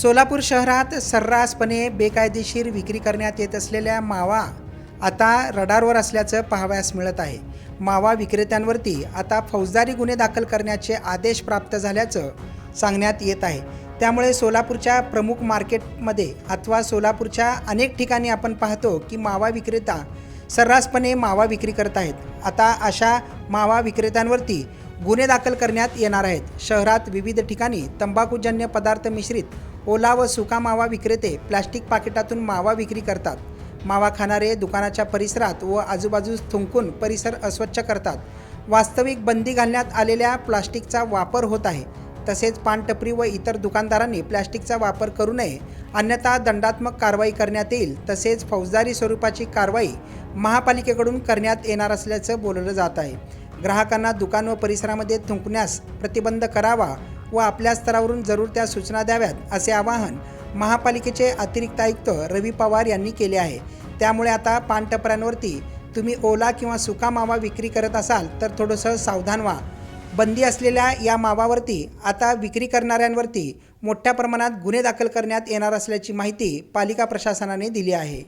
सोलापूर शहरात सर्रासपणे बेकायदेशीर विक्री करण्यात येत असलेल्या मावा आता रडारवर असल्याचं पाहावयास मिळत आहे. मावा विक्रेत्यांवरती आता फौजदारी गुन्हे दाखल करण्याचे आदेश प्राप्त झाल्याचं सांगण्यात येत आहे. त्यामुळे सोलापूरच्या प्रमुख मार्केटमध्ये अथवा सोलापूरच्या अनेक ठिकाणी आपण पाहतो की मावा विक्रेता सर्रासपणे मावा विक्री करत आहेत. आता अशा मावा विक्रेत्यांवरती गुन्हे दाखल करण्यात येणार आहेत. शहरात विविध ठिकाणी तंबाखूजन्य पदार्थ मिश्रित ओला व सुका मावा विक्रेते प्लास्टिक पाकिटातून मावा विक्री करतात. मावा खाणारे दुकानाच्या परिसरात व आजूबाजूस थुंकून परिसर अस्वच्छ करतात. वास्तविक बंदी घालण्यात आलेल्या प्लास्टिकचा वापर होत आहे. तसेच पानटपरी व इतर दुकानदारांनी प्लास्टिकचा वापर करू नये अन्यथा दंडात्मक कारवाई करण्यात येईल. तसेच फौजदारी स्वरूपाची कारवाई महापालिकेकडून करण्यात येणार असल्याचं बोललं जात आहे. ग्राहकांना दुकान व परिसरामध्ये थुंकण्यास प्रतिबंध करावा व आपल्या स्तरावरून जरूर त्या सूचना द्याव्यात असे आवाहन महापालिकेचे अतिरिक्त आयुक्त रवी पवार यांनी केले आहे. त्यामुळे आता पानटपऱ्यांवरती तुम्ही ओला किंवा सुका मावा विक्री करत असाल तर थोडंसं सावधान व्हा. बंदी असलेल्या या मावावरती आता विक्री करणाऱ्यांवरती मोठ्या प्रमाणात गुन्हे दाखल करण्यात येणार असल्याची माहिती पालिका प्रशासनाने दिली आहे.